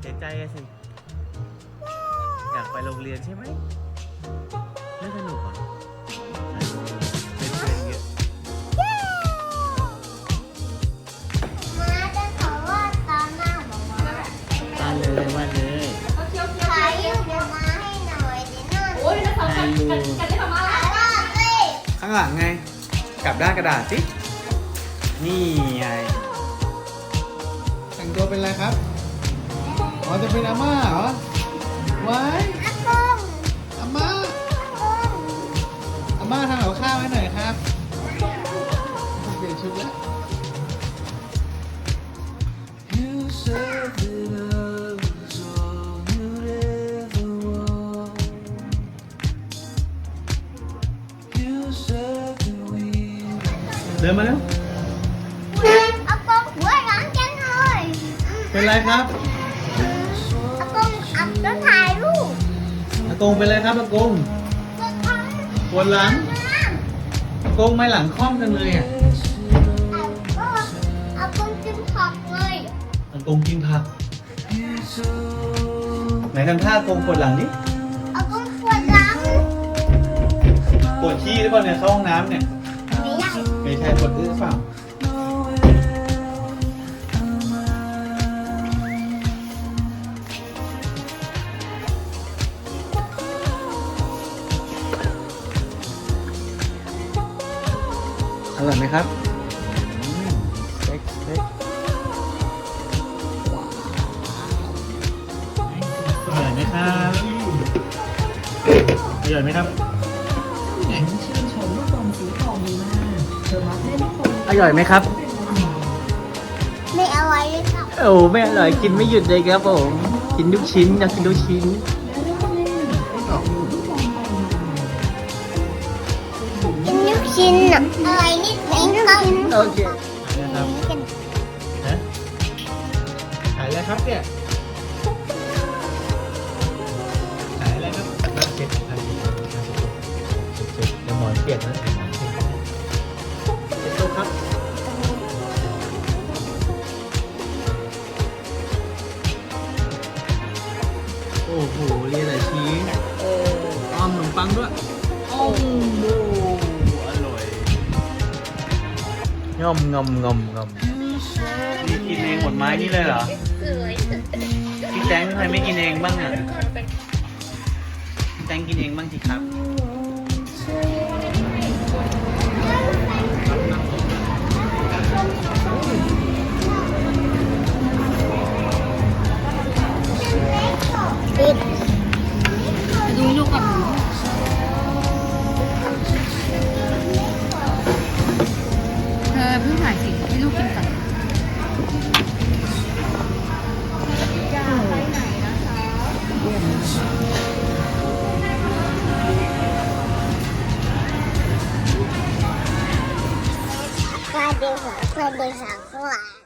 เสียใจอะสิ อยากไปโรงเรียนใช่ไหม ไม่สนุกเหรอเป็นเพื่อนเยอะมาจะขอว่าตอนหน้าบอกว่ามาเลยมาเลยขายยูบมาให้หน่อยดินั่นโอ้ยนะสาวกันกันกันได้ประมาณขายว่าสิข้างหลังไง กลับด้านกระดาษสิ นี่ไงแต่งตัวเป็นอะไรครับ อ๋อจะเป็นอาม่าเหรอไว้ายอากงอาม่าอากงอาม่าทำกับข้าวให้หน่อยครับเปลี่ยนชุดแล้ว You said that I was all you'd ever want. You said that we เดินมาแล้วอากงหัวร้อนจังเลย เป็นไรครับอากงอับ ต้องถ่ายรูปอากงเป็นไรครับอากงก็ทำปวดหลังน้ำอากงไม่หลังคล่อมกันเลยอะก็อากงกินผักเลยอากงกินผักไหนทำท่าอากงปวดหลังดิอากงปวดหลังปวดขี้หรือเปล่าเนี่ยเข้าห้องน้ำเนี่ยไม่ได้ไม่ใช่ปวดอื้อเปล่า อร่อยไหมครับเซ็กเซ็กอร่อยไหมครับอร่อยไหมครับอร่อยไหมครับ ไม่อร่อยเลยครับโอ้ไม่อร่อยกินไม่หยุดเลยครับผม กินทุกชิ้นอยากกินทุกชิ้นกิน กชิ้นอะอร่อยนิดนิดครับโอเคนะครับฮะขายอะไรครับเนี่ยขายอะไรครับน้ำเช็ดน้ำเช็ดน้ำเช็ดเช็ดเดี๋ยวหมอนเปียกนะเช็ดโต๊ะครับโอ้โหเรียนหลายชิ้นอ้อมขนมปังด้วยโอ้โงอมงอมงอมงอมนี่กินเองหมดไม้นี่เลยเหรอพี่แตงทำไมไม่กินเองบ้างอะพี่แตงกินเองบ้างสิครับ เพิ่งหายสิให้ลูกกินก่อนสวัสดีค่ะสวัสดีค่ะ